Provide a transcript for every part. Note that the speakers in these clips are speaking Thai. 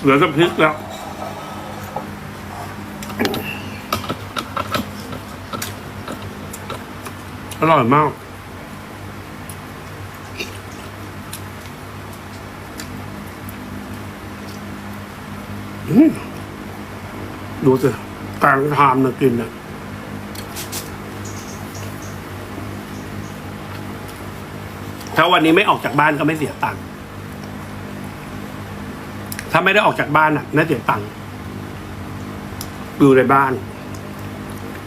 เหลือแต่พริกแล้วอร่อยมาก ดูสิกลางทามนะกินเนี่ยถ้าวันนี้ไม่ออกจากบ้านก็ไม่เสียตังค์ ถ้าไม่ได้ออกจากบ้านอะน่าเสียตังค์อยู่ในบ้าน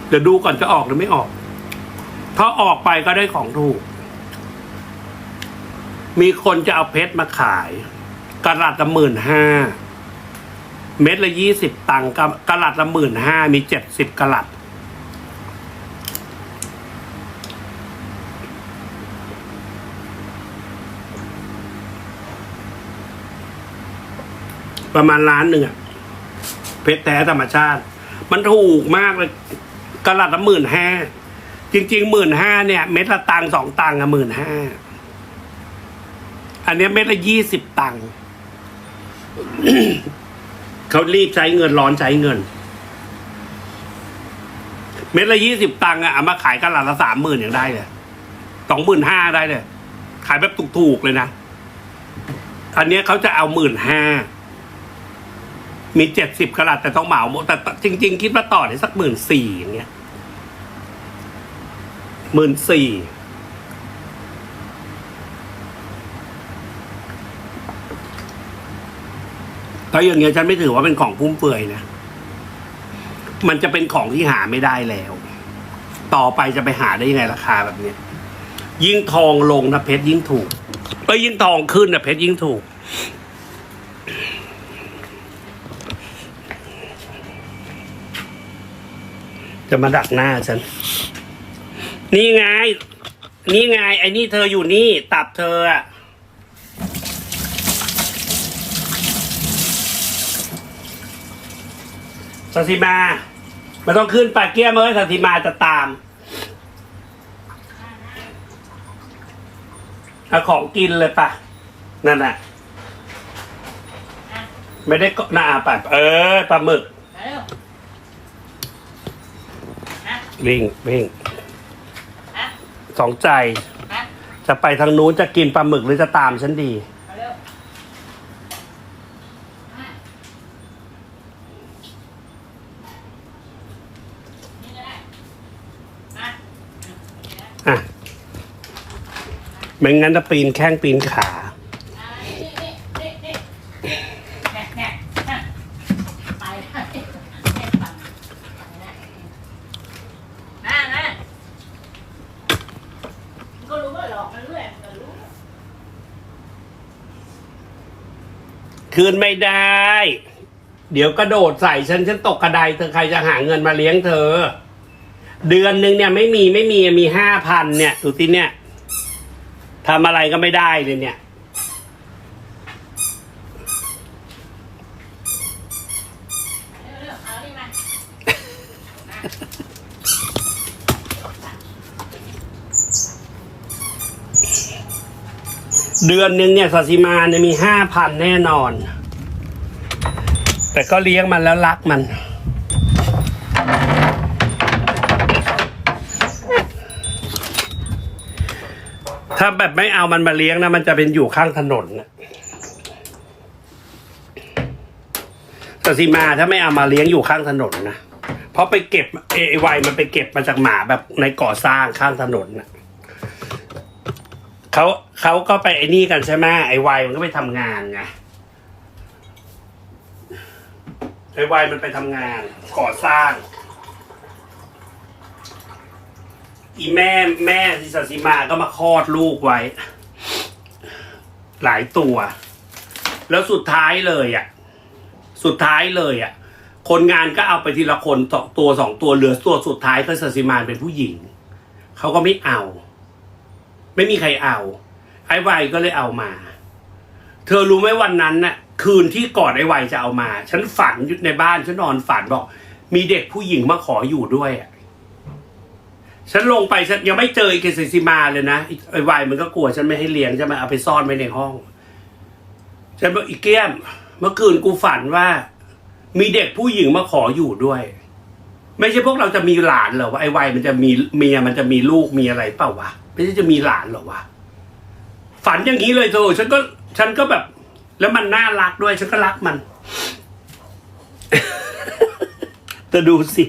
เดี๋ยวดูก่อนจะออกหรือไม่ออก ถ้าออกไปก็ได้ของถูก มีคนจะเอาเพชรมาขายกระลัดละหมื่นห้าเม็ดละยี่สิบตังค์กะกะลัดละหมื่นห้ามีเจ็ดสิบกระลัด ประมาณล้านหนึ่งอะเพชรแท้ธรรมชาติ มันถูกมากเลยกระลัดละหมื่นห้าจริงๆหมื่นห้าเนี่ย เม็ดละตังสองตังอะหมื่นห้าอันนี้เม็ดละยี่สิบตังเขารีบใช้เงินร้อนใช้เงิน เม็ดละยี่สิบตังอะเอามาขายกันหลัดละสามหมื่นอย่างได้เลยสองหมื่นห้าได้เลยขายแบบถูกๆเลยนะ อันนี้เขาจะเอาหมื่นห้า มีเจ็ดสิบกะลัดแต่ต้องเหมาหมดแต่จริง ๆ คิดว่าต่อได้สักหมื่นสี่อย่างเงี้ยหมื่นสี่ถ้าอย่างเงี้ยฉันไม่ถือว่าเป็นของฟุ่มเฟือยนะ มันจะเป็นของที่หาไม่ได้แล้ว ต่อไปจะไปหาได้ยังไงราคาแบบเนี้ย ยิ่งทองลงนะเพชรยิ่งถูกเอ้ยยิ่งทองขึ้นนะเพชรยิ่งถูก จะมาดักหน้าฉัน นี่ไง นี่ไง ไอ้นี่เธออยู่นี่ ตับเธออะสันติมาไม่ต้องขึ้นปากเกี้ยมเอ้ยสันติมาจะตามเอาของกินเลยปะนั่นน่ะ ไม่ได้ก็น่าปะเออปลาหมึกเร็ว วิ่งวิ่งฮะสองใจฮะจะไปทางนู้นจะกินปลาหมึกหรือจะตามฉันดีมาเร็วนี่ก็ได้มาอะไม่งั้นจะปีนแข้งปีนขาอ่านี่นี่นี่นี่แน่แน่ฮะไปให้ให้ปั่นปั่นนะมามามันก็รู้ว่าหลอกมันเรื่อยมันก็รู้ คืนไม่ได้ เดี๋ยวกระโดดใส่ฉันฉันตกกระไดเธอใครจะหาเงินมาเลี้ยงเธอ เดือนหนึ่งเนี่ยไม่มีไม่มีมีห้าพันเนี่ยดูสิเนี่ยทำอะไรก็ไม่ได้เลยเนี่ย เร็วเร็วเอานี่มา เดือนหนึ่งเนี่ยสัสิมาเนี่ยมีห้าพันแน่นอน แต่ก็เลี้ยงมันแล้วรักมัน ถ้าแบบไม่เอามันมาเลี้ยงนะ มันจะเป็นอยู่ข้างถนนสัสิมาถ้าไม่เอามาเลี้ยงอยู่ข้างถนนนะ เพราะไปเก็บเอไอไวมันไปเก็บมาจากหมาแบบในก่อสร้างข้างถนนนะ เขาเขาก็ไปไอ้นี่กันใช่ไหมไอ้วายมันก็ไปทำงานไงไอ้วายมันไปทำงานก่อสร้าง อีแม่แม่ที่สัสิมาก็มาคลอดลูกไว้ หลายตัว แล้วสุดท้ายเลยอะ สุดท้ายเลยอะ คนงานก็เอาไปทีละคนสองตัวสองตัวเหลือตัวสุดท้ายก็สัสิมาเป็นผู้หญิงเขาก็ไม่เอา ไม่มีใครเอา ไอ้ไวก็เลยเอามา เธอรู้ไหมวันนั้นน่ะ คืนที่ก่อนไอ้ไวจะเอามา ฉันฝันอยู่ในบ้านฉันนอนฝันบอก มีเด็กผู้หญิงมาขออยู่ด้วยอะฉันลงไปฉันยังไม่เจอไอ้เกษซิมาเลยนะไอ้ไวมันก็กลัวฉันไม่ให้เลี้ยงจะมาเอาไปซ่อนไว้ในห้อง ฉันบอกอีเกี้ยม เมื่อคืนกูฝันว่า มีเด็กผู้หญิงมาขออยู่ด้วย ไม่ใช่พวกเราจะมีหลานเหรอวะไอ้วัยมันจะมีเมียมันจะมีลูกมีอะไรเปล่าวะ ไม่ใช่จะมีหลานหรอวะฝันอย่างนี้เลยเธอฉันก็ ฉันก็แบบ แล้วมันน่ารักด้วยฉันก็รักมันเธอดูสิ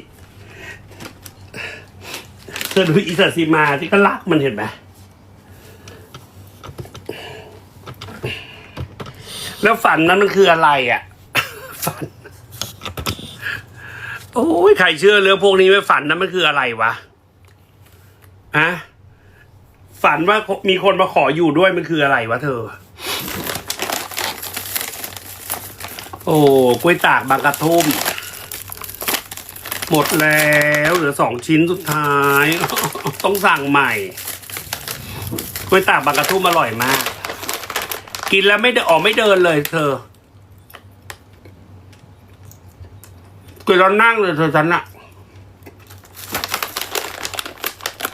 เธอดูอีสัตสีมาที่ก็รักมันเห็นไหมแล้วฝันนั้นมันคืออะไรอะ ฝัน โอ้ยใครเชื่อเรื่องพวกนี้ไม่ฝันนั้นมันคืออะไรวะอะ ฝันว่ามีคนมาขออยู่ด้วยมันคืออะไรวะเธอ โอ้กล้วยตากบางกระทุ่มหมดแล้วเหลือสองชิ้นสุดท้าย ต้องสั่งใหม่กล้วยตากบางกระทุ่มอร่อยมาก กินแล้วไม่ได้ออกไม่เดินเลยเธอกินแล้วนั่งเลยเธอฉันอะ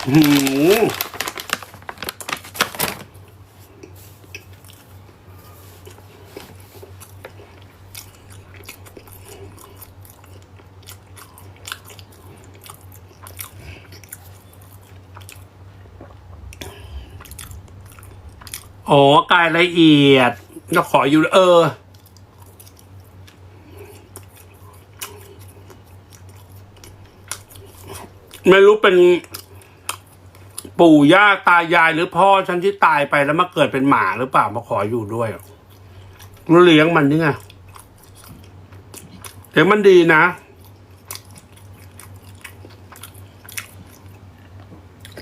หืม อ๋อกายละเอียดก็ขออยู่เออ ไม่รู้เป็น ปู่ย่าตายายหรือพ่อฉันที่ตายไปแล้วมาเกิดเป็นหมาหรือเปล่ามาขออยู่ด้วยอะแล้เลี้ยงมันนี่ไงเลี้ยงมันดีนะ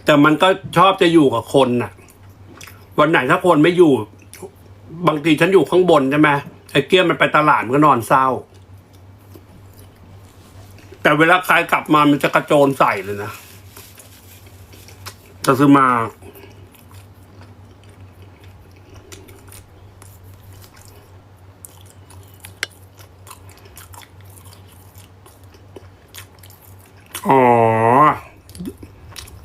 แต่มันก็ชอบจะอยู่กับคนน่ะ วันไหนถ้าคนไม่อยู่ บางทีฉันอยู่ข้างบนใช่ไหมไอ้เกี้ยมันไปตลาดมันก็นอนเศร้า แต่เวลาใครกลับมามันจะกระโจนใส่เลยนะจะซื้อมาอ๋อ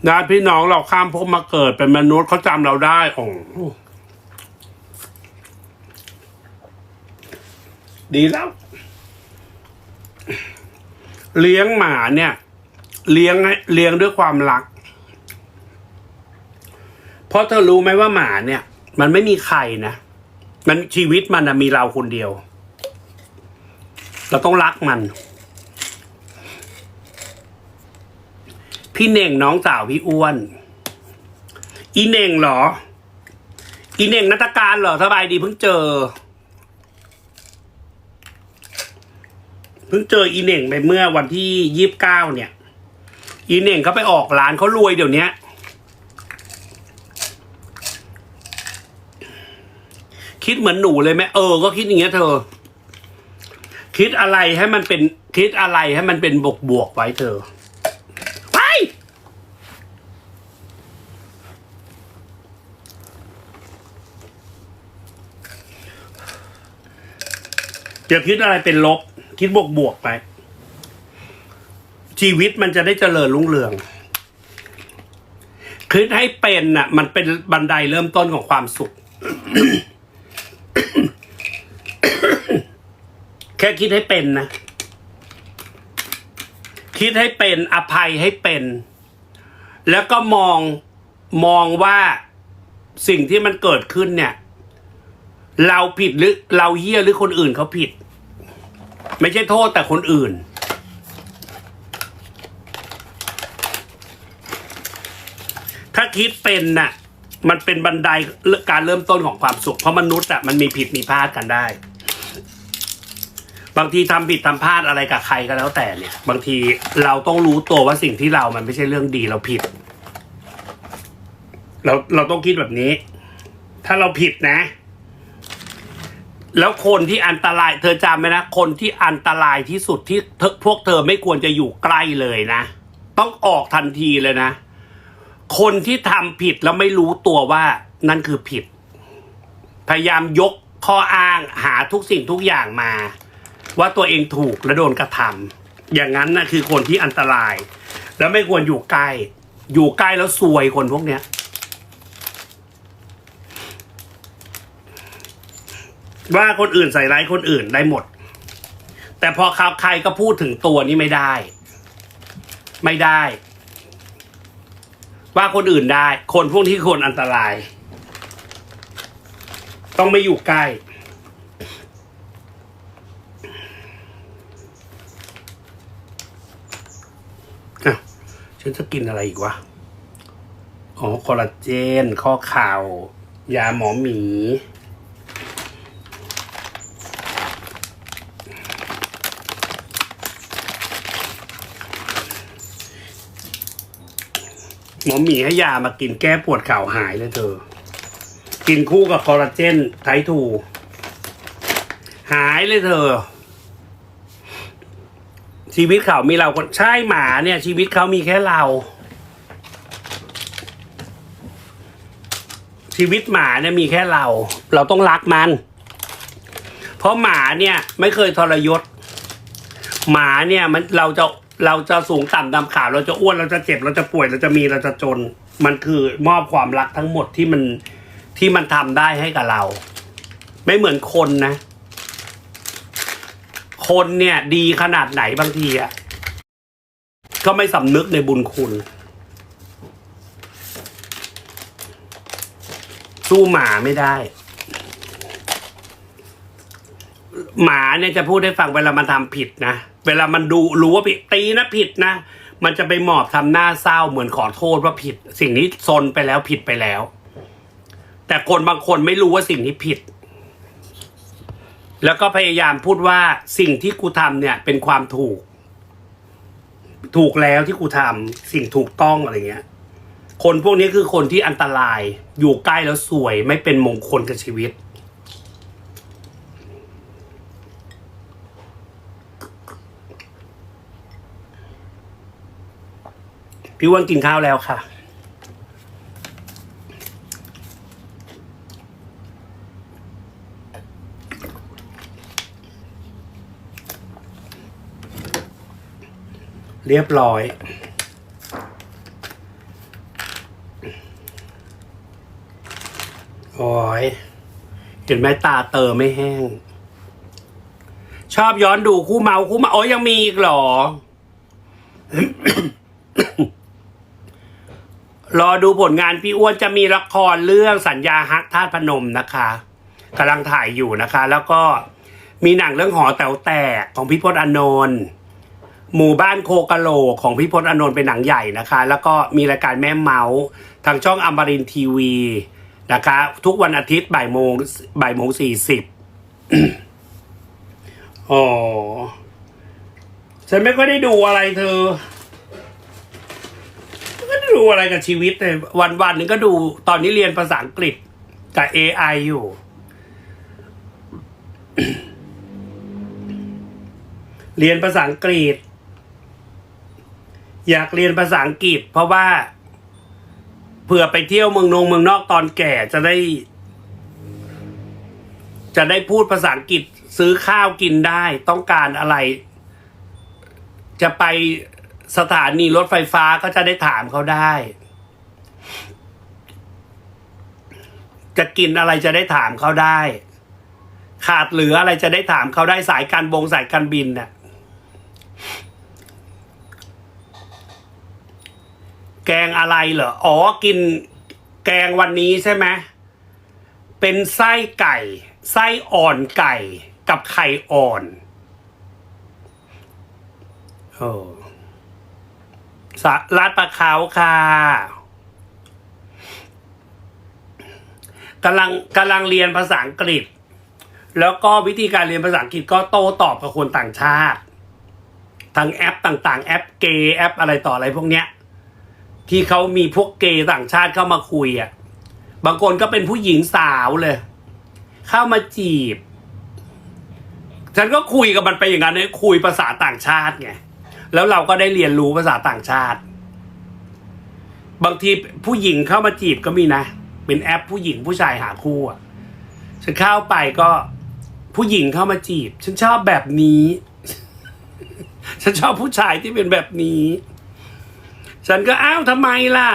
ญาติพี่น้องเราข้ามภพมาเกิดเป็นมนุษย์เขาจำเราได้อ๋อดีแล้ว เลี้ยงหมาเนี่ย เลี้ยงให้เลี้ยงด้วยความรัก เพราะเธอรู้ไหมว่าหมาเนี่ย มันไม่มีใครนะมันชีวิตมันนะมีเราคนเดียว เราต้องรักมัน พี่เน่งน้องสาวพี่อ้วน อีเน่งเหรอ อีเน่งนัตการเหรอสบายดีเพิ่งเจอ เพิ่งเจออีเน่งไปเมื่อวันที่ยี่สิบเก้าเนี่ย อีเน่งเขาไปออกร้านเขารวยเดี๋ยวนี้คิดเหมือนหนูเลยไหมเออ ก็คิดอย่างเงี้ยเธอ คิดอะไรให้มันเป็นคิดอะไรให้มันเป็นบวกบวกไว้เธอไป อย่าคิดอะไรเป็นลบ คิดบวกบวกๆไป ชีวิตมันจะได้เจริญรุ่งเรืองคิดให้เป็นน่ะ มันเป็นบันไดเริ่มต้นของความสุข แค่คิดให้เป็นนะ คิดให้เป็นอภัยให้เป็น แล้วก็มองมองว่าสิ่งที่มันเกิดขึ้นเนี่ย เราผิดหรือเราเหี้ยหรือคนอื่นเขาผิด ไม่ใช่โทษแต่คนอื่น ถ้าคิดเป็นน่ะ มันเป็นบันไดการเริ่มต้นของความสุข เพราะมนุษย์อะมันมีผิดมีพลาดกันได้ บางทีทำผิดทำพลาดอะไรกับใครก็แล้วแต่เนี่ย บางทีเราต้องรู้ตัวว่าสิ่งที่เรามันไม่ใช่เรื่องดีเราผิด เราเราต้องคิดแบบนี้ ถ้าเราผิดนะ แล้วคนที่อันตราย เธอจำไหมนะ คนที่อันตรายที่สุดที่พวกเธอไม่ควรจะอยู่ใกล้เลยนะ ต้องออกทันทีเลยนะ คนที่ทำผิดแล้วไม่รู้ตัวว่านั่นคือผิด พยายามยกข้ออ้างหาทุกสิ่งทุกอย่างมา ว่าตัวเองถูกและโดนกระทำอย่างนั้นนะคือคนที่อันตราย แล้วไม่ควรอยู่ใกล้ อยู่ใกล้แล้วซวยคนพวกเนี้ย ว่าคนอื่นใส่ร้ายคนอื่นได้หมด แต่พอข่าวใครก็พูดถึงตัวนี่ไม่ได้ ไม่ได้ ว่าคนอื่นได้ คนพวกที่คนอันตราย ต้องไม่อยู่ใกล้อะฉันจะกินอะไรอีกวะ อ๋อ คอลลาเจน ข้อเข่ายาหมอหมี หมอหมีให้ยามากินแก้ปวดเข่าหายเลยเธอ กินคู่กับคอลลาเจนไททู หายเลยเธอ ชีวิตเขามีเราคนใช่หมาเนี่ย ชีวิตเขามีแค่เรา ชีวิตหมาเนี่ยมีแค่เรา เราต้องรักมัน เพราะหมาเนี่ย ไม่เคยทรยศหมาเนี่ยมันเราจะ เราจะสูงต่ำดำขาวเราจะอ้วนเราจะเจ็บเราจะป่วยเราจะมีเราจะจน มันคือมอบความรักทั้งหมดที่มันที่มันทำได้ให้กับเรา ไม่เหมือนคนนะ คนเนี่ยดีขนาดไหนบางทีอะก็ไม่สำนึกในบุญคุณ สู้หมาไม่ได้ หมาเนี่ยจะพูดให้ฟังเวลามันทำผิดนะ เวลามันดูรู้ว่าผิดตีนะผิดนะ มันจะไปหมอบทำหน้าเศร้าเหมือนขอโทษว่าผิด สิ่งนี้ซนไปแล้วผิดไปแล้ว แต่คนบางคนไม่รู้ว่าสิ่งนี้ผิด แล้วก็พยายามพูดว่าสิ่งที่กูทำเนี่ย เป็นความถูก ถูกแล้วที่กูทำสิ่งถูกต้องอะไรเงี้ย คนพวกนี้คือคนที่อันตรายอยู่ใกล้แล้วสวยไม่เป็นมงคลกับชีวิต พี่อ้วนกินข้าวแล้วค่ะ เรียบร้อย โอ้ยเห็นไหมตาเตอไม่แห้ง ชอบย้อนดูคู่เมาคู่เมาโอ้ยยังมีอีกเหรอ รอดูผลงานพี่อ้วนจะมีละครเรื่องสัญญาฮักทาตุพนมนะคะกำลังถ่ายอยู่นะคะ แล้วก็มีหนังเรื่องหอแต๋วแตกของพี่พจน์อานนท์หมู่บ้านโคกะโหลกของพี่พจน์อานนท์เป็นหนังใหญ่นะคะ แล้วก็มีรายการแม่เมาส์ทางช่องอมรินทีวีนะคะ ทุกวันอาทิตย์บ่ายโมงบ่ายโมงสี่สิบอ๋อฉันไม่ค่อยได้ดูอะไรเธอ ดูอะไรกับชีวิตเลยวันวันหนึงก็ดูตอนนี้เรียนภาษาอังกฤษกับ AI อยู่ เรียนภาษาอังกฤษ อยากเรียนภาษาอังกฤษ เพราะว่าเผื่อไปเที่ยวเมืองนงเมืองนอกตอนแก่จะได้ จะได้พูดภาษาอังกฤษซื้อข้าวกินได้ ต้องการอะไร จะไป สถานีรถไฟฟ้าก็จะได้ถามเขาได้ จะกินอะไรจะได้ถามเขาได้ ขาดเหลืออะไรจะได้ถามเขาได้สายการบงสายการบินน่ะ แกงอะไรเหรอ อ๋อ กินแกงวันนี้ใช่ไหมเป็นไส้ไก่ ไส้อ่อนไก่กับไข่อ่อน โอ้ สลาดปลาขาวค่ะกำลังกำลังเรียนภาษาอังกฤษ แล้วก็วิธีการเรียนภาษาอังกฤษก็โต้ตอบกับคนต่างชาติทางแอปต่างๆ แอปเกย์แอปอะไรต่ออะไรพวกเนี้ย ที่เขามีพวกเกย์ต่างชาติเข้ามาคุยอะบางคนก็เป็นผู้หญิงสาวเลย เข้ามาจีบ ฉันก็คุยกับมันไปอย่างนั้นเนี่ยคุยภาษาต่างชาติไง แล้วเราก็ได้เรียนรู้ภาษาต่างชาติ บางทีผู้หญิงเข้ามาจีบก็มีนะ เป็นแอปผู้หญิงผู้ชายหาคู่อะฉันเข้าไปก็ผู้หญิงเข้ามาจีบ ฉันชอบแบบนี้ ฉันชอบผู้ชายที่เป็นแบบนี้ ฉันก็อ้าวทำไมล่ะ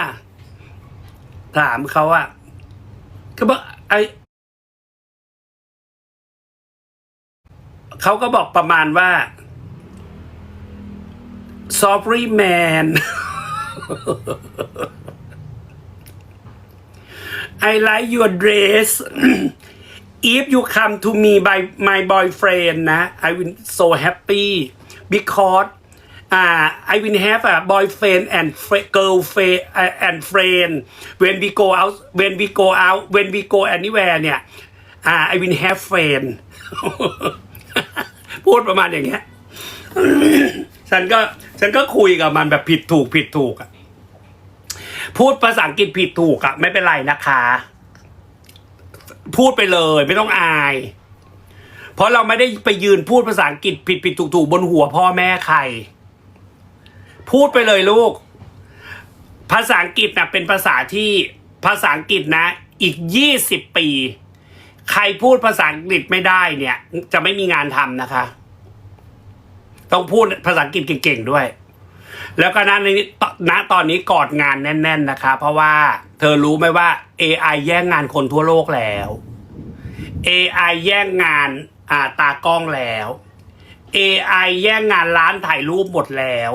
ถามเขาอะก็บอกไอเขาก็บอกประมาณว่า sorry man I like your dress if you come to me by my boyfriend นะ I will so happy because uh, I will have a boyfriend and fr- girlfriend uh, and friend when we go out when we go out when we go anywhere เนี่ย uh, I will have friend พูดประมาณอย่างเงี้ย ฉันก็ฉันก็คุยกับมันแบบผิดถูกผิดถูกอะพูดภาษาอังกฤษผิดถูกอะไม่เป็นไรนะคะ พูดไปเลยไม่ต้องอาย เพราะเราไม่ได้ไปยืนพูดภาษาอังกฤษผิดผิดถูกถูกบนหัวพ่อแม่ใคร พูดไปเลยลูก ภาษาอังกฤษนะเป็นภาษาที่ภาษาอังกฤษนะ อีกยี่สิบปี ใครพูดภาษาอังกฤษไม่ได้เนี่ย จะไม่มีงานทำนะคะ ต้องพูดภาษาอังกฤษเก่งๆด้วย แล้วก็ณในนี้ณตอนนี้กอดงานแน่น ๆนะคะ เพราะว่าเธอรู้ไหมว่า AI แย่งงานคนทั่วโลกแล้ว AI แย่งงานอาตากล้องแล้ว AI แย่งงานร้านถ่ายรูปหมดแล้ว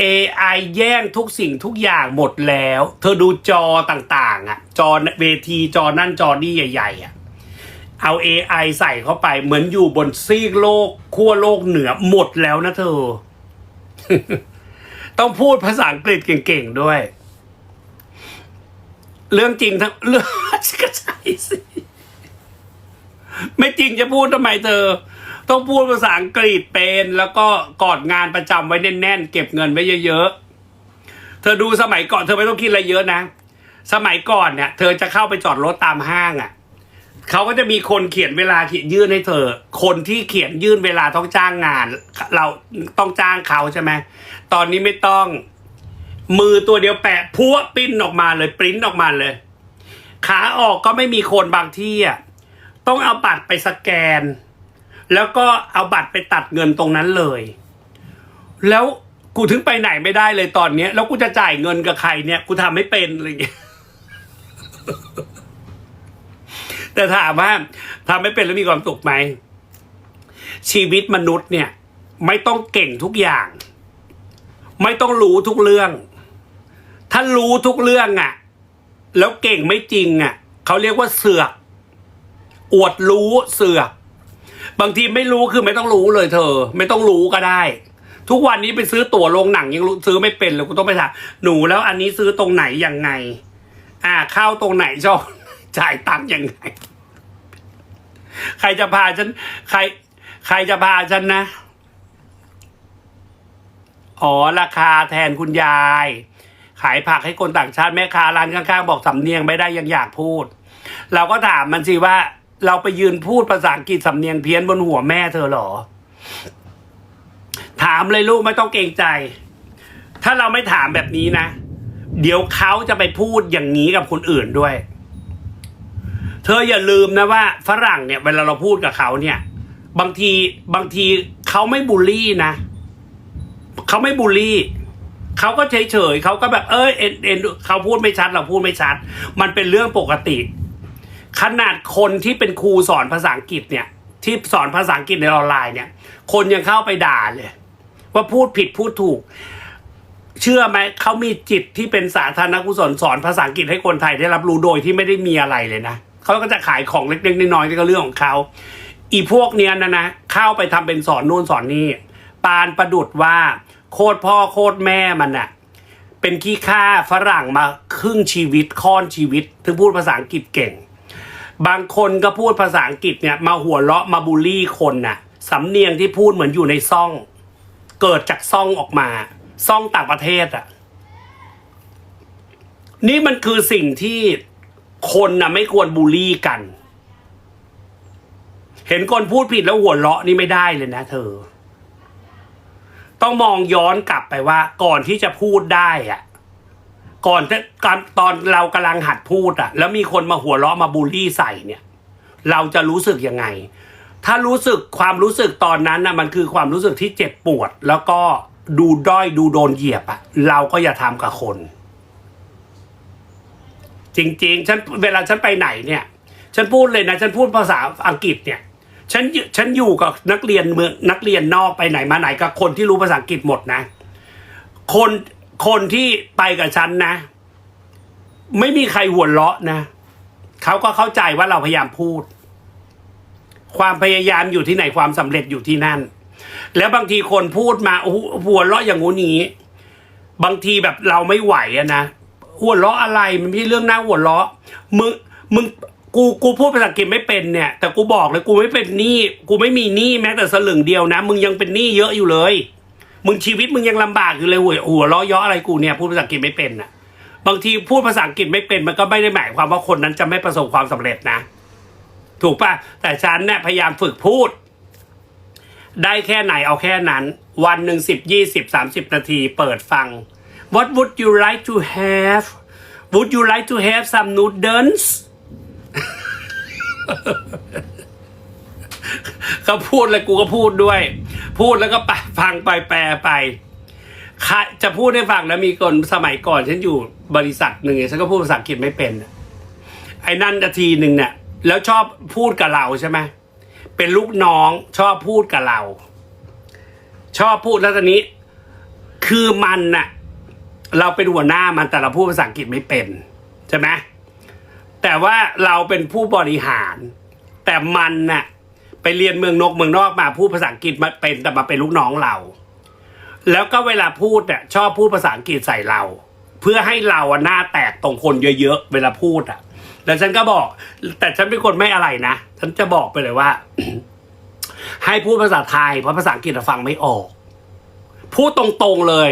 AI แย่งทุกสิ่งทุกอย่างหมดแล้ว เธอดูจอต่าง ๆอะจอเวทีจอนั่นจอนี่ใหญ่ ๆอะ เอา AI ใส่เข้าไป เหมือนอยู่บนซีกโลกขั้วโลกเหนือหมดแล้วนะเธอ ต้องพูดภาษาอังกฤษเก่งๆด้วย เรื่องจริงทั้งเรื่องก็ใช่สิไม่จริงจะพูดทำไมเธอ ต้องพูดภาษาอังกฤษเป็น แล้วก็กอดงานประจำไว้แน่นๆ เก็บเงินไว้เยอะๆ เธอดูสมัยก่อนเธอไม่ต้องคิดอะไรเยอะนะ สมัยก่อนเนี่ย เธอจะเข้าไปจอดรถตามห้างอะ เขาก็จะมีคนเขียนเวลาเขียนยื่นให้เธอ คนที่เขียนยื่นเวลาต้องจ้างงาน เราต้องจ้างเขาใช่ไหมตอนนี้ไม่ต้อง มือตัวเดียวแปะพัวปิ้นออกมาเลยปริ้นออกมาเลย ขาออกก็ไม่มีคนบางที่อะต้องเอาบัตรไปสแกน แล้วก็เอาบัตรไปตัดเงินตรงนั้นเลย แล้วกูถึงไปไหนไม่ได้เลยตอนเนี้ย แล้วกูจะจ่ายเงินกับใครเนี่ย กูทำไม่เป็นอะไรอย่างเงี้ย แต่ถามว่าทำไม่เป็นแล้วมีความสุขไหม ชีวิตมนุษย์เนี่ย ไม่ต้องเก่งทุกอย่าง ไม่ต้องรู้ทุกเรื่อง ถ้ารู้ทุกเรื่องอะ่ะ แล้วเก่งไม่จริงอะ่ะเขาเรียกว่าเสือก อวดรู้เสือก บางทีไม่รู้คือไม่ต้องรู้เลยเธอ ไม่ต้องรู้ก็ได้ทุกวันนี้ไปซื้อตั๋วโรงหนังยังรู้ซื้อไม่เป็นเลยกูต้องไปถามหนูแล้วอันนี้ซื้อตรงไหนยังไง อ่าเข้าตรงไหนชอบ จ่ายตังค์ยังไง ใครจะพาฉัน ใคร ใครจะพาฉันนะ อ๋อ ราคาแทนคุณยาย ขายผักให้คนต่างชาติแม่ค้าร้านข้างๆ บอกสำเนียงไม่ได้ยังอยากพูด เราก็ถามมันสิว่า เราไปยืนพูดภาษาอังกฤษสำเนียงเพี้ยนบนหัวแม่เธอหรอ ถามเลยลูกไม่ต้องเกรงใจ ถ้าเราไม่ถามแบบนี้นะเดี๋ยวเขาจะไปพูดอย่างนี้กับคนอื่นด้วย เธออย่าลืมนะว่าฝรั่งเนี่ยเวลาเราพูดกับเขาเนี่ย บางทีบางทีเขาไม่บูลลี่นะเขาไม่บูลลี่เขาก็เฉยเฉยเขาก็แบบเอยเอ็นเอ็นเขาพูดไม่ชัดเราพูดไม่ชัด มันเป็นเรื่องปกติ ขนาดคนที่เป็นครูสอนภาษาอังกฤษเนี่ย ที่สอนภาษาอังกฤษในออนไลน์เนี่ย คนยังเข้าไปด่าเลย ว่าพูดผิดพูดถูก เชื่อไหมเขามีจิตที่เป็นสาธารณกุศลสอนภาษาอังกฤษให้คนไทยได้รับรู้โดยที่ไม่ได้มีอะไรเลยนะ เขาก็จะขายของเล็กๆน้อยๆนี่ก็เรื่องของเขาอีพวกเนี้ยนะนะเข้าไปทำเป็นสอนนู่นสอนนี่ปานประดุดว่าโคตรพ่อโคตรแม่มันน่ะเป็นขี้ข้าฝรั่งมาครึ่งชีวิตค่อนชีวิต ถึงพูดภาษาอังกฤษเก่ง บางคนก็พูดภาษาอังกฤษเนี่ยมาหัวเราะมาบูลลี่คนน่ะสำเนียงที่พูดเหมือนอยู่ในซ่อง เกิดจากซ่องออกมาซ่องต่างประเทศอะนี่มันคือสิ่งที่ คนน่ะไม่ควรบูลลี่กัน เห็นคนพูดผิดแล้วหัวเราะนี่ไม่ได้เลยนะเธอ ต้องมองย้อนกลับไปว่า ก่อนที่จะพูดได้อะก่อนที่การตอนเรากำลังหัดพูดอะแล้วมีคนมาหัวเราะมาบูลลี่ใส่เนี่ย เราจะรู้สึกยังไง ถ้ารู้สึกความรู้สึกตอนนั้นนะมันคือความรู้สึกที่เจ็บปวด แล้วก็ดูด้อยดูโดนเหยียบอะเราก็อย่าทำกับคน จริง ๆ ฉันเวลาฉันไปไหนเนี่ย ฉันพูดเลยนะ ฉันพูดภาษาอังกฤษเนี่ย ฉันฉันอยู่กับนักเรียนเมืองนักเรียนนอกไปไหนมาไหนกับคนที่รู้ภาษาอังกฤษหมดนะ คนคนที่ไปกับฉันนะ ไม่มีใครหัวเราะนะเขาก็เข้าใจว่าเราพยายามพูด ความพยายามอยู่ที่ไหนความสำเร็จอยู่ที่นั่น แล้วบางทีคนพูดมาโอ้หัวเราะอย่างงู้นอย่างนี้ บางทีแบบเราไม่ไหวอะนะ หัวเราะอะไรมันไม่ใช่เรื่องน่าหัวเราะมึงมึงกูกูพูดภาษาอังกฤษไม่เป็นเนี่ย แต่กูบอกเลยกูไม่เป็นหนี้กูไม่มีหนี้แม้แต่สลึงเดียวนะ มึงยังเป็นหนี้เยอะอยู่เลย มึงชีวิตมึงยังลำบากอยู่เลยหัวหัวเราะเยาะอะไรกูเนี่ยพูดภาษาอังกฤษไม่เป็นน่ะ บางทีพูดภาษาอังกฤษไม่เป็น มันก็ไม่ได้หมายความว่าคนนั้นจะไม่ประสบความสำเร็จนะ ถูกปะแต่ฉันเนี่ยพยายามฝึกพูด ได้แค่ไหนเอาแค่นั้น วันหนึ่งสิบยี่สิบสามสิบนาที เปิดฟัง What would you like to have Would you like to have some noodles เขาพูดแล้วกูก็พูดด้วย พูดแล้วก็ไปฟังไปแปลไปจะพูดให้ฟังนะมีคนสมัยก่อน ฉันอยู่บริษัทหนึ่งฉันก็พูดภาษาอังกฤษไม่เป็น ไอ้นั่นนาทีหนึ่งเนี่ย แล้วชอบพูดกับเราใช่ไหมเป็นลูกน้องชอบพูดกับเรา ชอบพูดแล้วตอนนี้ คือมันน่ะ เราเป็นหัวหน้ามันแต่เราพูดภาษาอังกฤษไม่เป็นใช่ไหมแต่ว่าเราเป็นผู้บริหาร แต่มันน่ะไปเรียนเมืองนกเมืองนอกมาพูดภาษาอังกฤษมาเป็นแต่มาเป็นลูกน้องเรา แล้วก็เวลาพูดเนี่ยชอบพูดภาษาอังกฤษใส่เรา เพื่อให้เราอะหน้าแตกตรงคนเยอะๆเวลาพูดอะแล้วฉันก็บอก แต่ฉันเป็นคนไม่อะไรนะฉันจะบอกไปเลยว่า ให้พูดภาษาไทยเพราะภาษาอังกฤษเราฟังไม่ออก พูดตรงๆเลย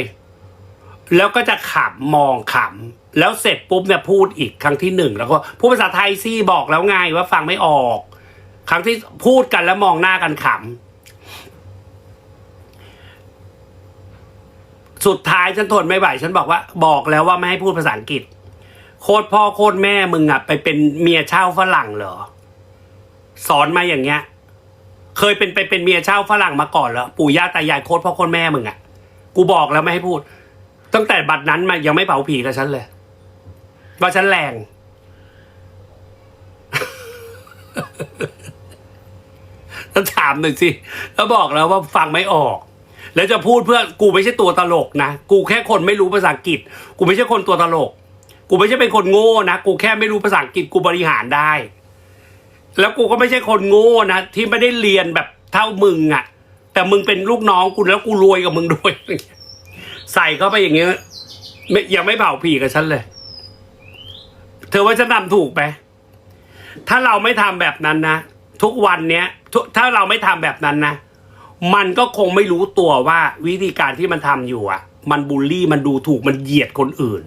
แล้วก็จะขำมองขำแล้วเสร็จปุ๊บเนี่ยพูดอีกครั้งที่หนึ่งแล้วก็พูดภาษาไทยสิบอกแล้วไงว่าฟังไม่ออก ครั้งที่พูดกันแล้วมองหน้ากันขำสุดท้ายฉันทนไม่ไหวฉันบอกว่า บอกแล้วว่าไม่ให้พูดภาษาอังกฤษ โคตรพ่อโคตรแม่มึงอะไปเป็นเมียเช่าฝรั่งเหรอ สอนมาอย่างเงี้ย เคยเป็นไปเป็นเมียเช่าฝรั่งมาก่อนแล้วปู่ย่าตายายโคตรพ่อโคตรแม่มึงอะกูบอกแล้วไม่ให้พูด ตั้งแต่บัดนั้นมายังไม่เผาผีกับฉันเลย ว่าฉันแรง แล้วถามหน่อยสิ แล้วบอกแล้วว่าฟังไม่ออก แล้วจะพูดเพื่อกูไม่ใช่ตัวตลกนะ กูแค่คนไม่รู้ภาษาอังกฤษ กูไม่ใช่คนตัวตลก กูไม่ใช่เป็นคนโง่นะ กูแค่ไม่รู้ภาษาอังกฤษ กูบริหารได้ แล้วกูก็ไม่ใช่คนโง่นะ ที่ไม่ได้เรียนแบบเท่ามึงอะ่ะ แต่มึงเป็นลูกน้องกูแล้วกูรวยกับมึงด้วย ใส่เข้าไปอย่างเงี้ยไม่ยังไม่เผาผีกับฉันเลย เธอว่าฉันทำถูกไหมถ้าเราไม่ทำแบบนั้นนะทุกวันเนี้ยถ้าเราไม่ทำแบบนั้นนะมันก็คงไม่รู้ตัวว่าวิธีการที่มันทำอยู่อะ มันบูลลี่มันดูถูกมันเหยียดคนอื่น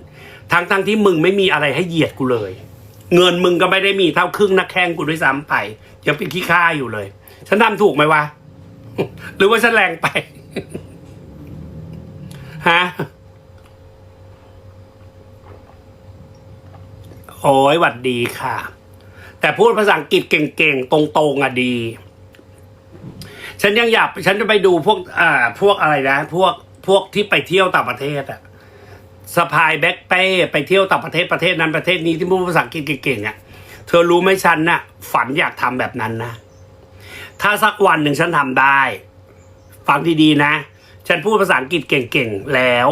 ทั้งทั้งที่มึงไม่มีอะไรให้เหยียดกูเลย เงินมึงก็ไม่ได้มีเท่าครึ่งนักแข้งกูด้วยซ้ำไปยังเป็นขี้ข้าอยู่เลย ฉันทำถูกไหมวะหรือว่าฉันแรงไป ฮะ โอ้ยหวัดดีค่ะ แต่พูดภาษาอังกฤษเก่งๆ ตรงๆอะดี ฉันยังอยาก ฉันจะไปดูพวก อ่า พวกอะไรนะ พวก พวกที่ไปเที่ยวต่างประเทศอะสะพายแบ็คเป้ไปเที่ยวต่างประเทศประเทศนั้นประเทศนี้ที่พูดภาษาอังกฤษเก่งๆอะเธอรู้ไหมฉันน่ะ ฝันอยากทำแบบนั้นนะ ถ้าสักวันหนึ่งฉันทำได้ ฟังดีๆนะ ฉันพูดภาษาอังกฤษเก่งๆแล้ว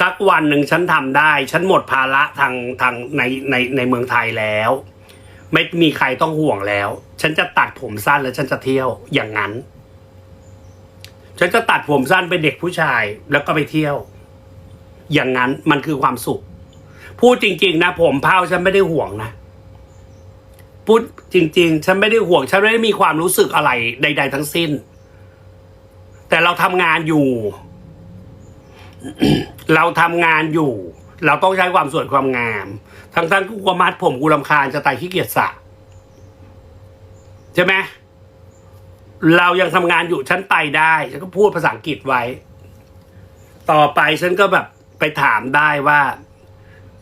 สักวันหนึ่งฉันทำได้ ฉันหมดภาระทางทางในในในเมืองไทยแล้ว ไม่มีใครต้องห่วงแล้ว ฉันจะตัดผมสั้นแล้วฉันจะเที่ยวอย่างนั้น ฉันจะตัดผมสั้นเป็นเด็กผู้ชายแล้วก็ไปเที่ยว อย่างนั้นมันคือความสุข พูดจริง ๆ นะ ผมเผาฉันไม่ได้ห่วงนะพูดจริง ๆ ฉันไม่ได้ห่วง ฉันไม่ได้มีความรู้สึกอะไรใด ๆ ทั้งสิ้น แต่เราทำงานอยู่ เราทำงานอยู่ เราต้องใช้ความสวยความงามทั้งทั้งกูกมัดผมกูรำคาญจะตายขี้เกียจสระใช่ไหมเรายังทำงานอยู่ฉันไปได้ฉันก็พูดภาษาอังกฤษไว้ ต่อไปฉันก็แบบไปถามได้ว่า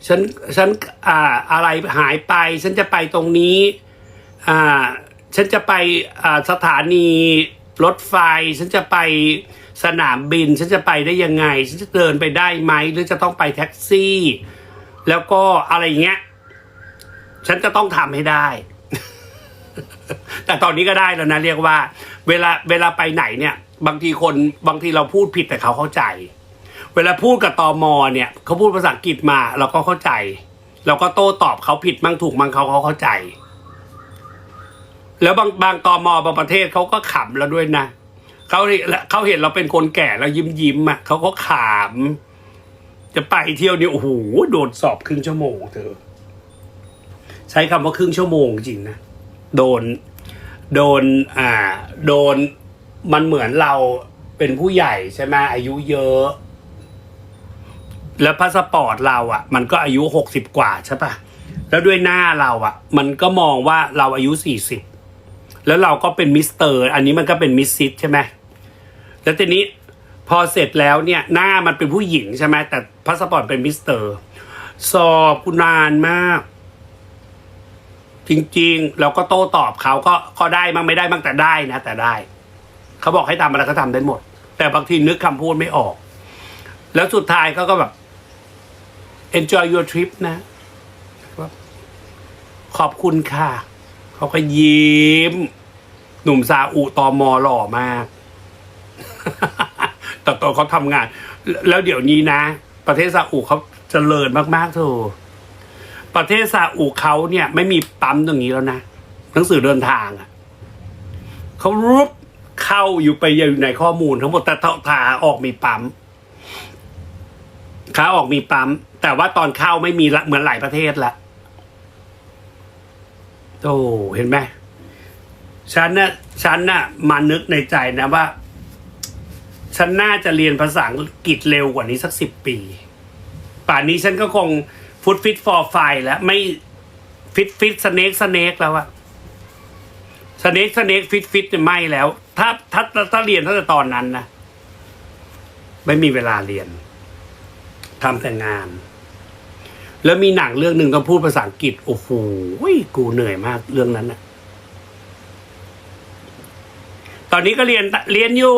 ฉันฉันอ่าอะไรหายไป ฉันจะไปตรงนี้ อ่า ฉันจะไปอ่าสถานี รถไฟ ฉันจะไปสนามบิน ฉันจะไปได้ยังไง ฉันจะเดินไปได้ไหม หรือจะต้องไปแท็กซี่ แล้วก็อะไรอย่างเงี้ย ฉันจะต้องทำให้ได้ แต่ตอนนี้ก็ได้แล้วนะ เรียกว่า เวลาเวลาไปไหนเนี่ย บางทีคนบางทีเราพูดผิดแต่เขาเข้าใจ เวลาพูดกับตอมอเนี่ยเขาพูดภาษาอังกฤษมา เราก็เข้าใจ เราก็โต้ตอบเขาผิดมั่งถูกมั่งเขาเขาเข้าใจ แล้วบางบางตอมอบางประเทศเขาก็ขำแล้วด้วยนะเขาเห็นเขาเห็นเราเป็นคนแก่แล้วยิ้มยิ้มๆอะเขาก็ขำจะไปเที่ยวนี่โอ้โหโดนสอบครึ่งชั่วโมงเธอ ใช้คำว่าครึ่งชั่วโมงจริงนะโดนโดนอ่า โดนมันเหมือนเราเป็นผู้ใหญ่ใช่ไหมอายุเยอะ แล้วพาสปอร์ตเราอะ มันก็อายุหกสิบกว่าใช่ปะแล้วด้วยหน้าเราอะ มันก็มองว่าเราอายุสี่สิบ แล้วเราก็เป็นมิสเตอร์ อันนี้มันก็เป็นมิสซิสใช่ไหมแล้วทีนี้พอเสร็จแล้วเนี่ยหน้ามันเป็นผู้หญิงใช่ไหมแต่พาสปอร์ตเป็นมิสเตอร์ สอบกูนานมาก จริงๆ เราก็โต้ตอบเขาก็ก็ได้บ้างไม่ได้บ้างแต่ได้นะ แต่ได้ เขาบอกให้ทำอะไรก็ทำได้หมด แต่บางทีนึกคำพูดไม่ออก แล้วสุดท้ายเขาก็แบบ enjoy your trip นะขอบคุณค่ะ เขาก็ยิ้ม หนุ่มซาอุตอมอหล่อมากแต่ตอนเขาทำงาน แล้วเดี๋ยวนี้นะ ประเทศซาอุเขาเจริญมากๆเธอประเทศซาอุเขาเนี่ย ไม่มีปั๊มตรงนี้แล้วนะหนังสือเดินทางอะเขารุบเข้าอยู่ไปอยู่ในข้อมูลทั้งหมดแต่ขาออกมีปั๊มขาออกมีปั๊มแต่ว่าตอนเข้าไม่มีละเหมือนหลายประเทศละ โอ้เห็นไหมฉันน่ะฉันน่ะมานึกในใจนะว่า ฉันน่าจะเรียนภาษาอังกฤษเร็วกว่านี้สักสิบปี ป่านนี้ฉันก็คงฟุตฟิตฟอร์ไฟแล้วไม่ฟิตฟิตสเนกสเนกแล้วอะสเนกสเนกฟิตฟิตไม่แล้ว ถ้าถ้าถ้าเรียนตั้งแต่ตอนนั้นนะไม่มีเวลาเรียนทำแต่งาน แล้วมีหนังเรื่องหนึ่งต้องพูดภาษาอังกฤษ โอ้โหกูเหนื่อยมากเรื่องนั้นนะตอนนี้ก็เรียนเรียนอยู่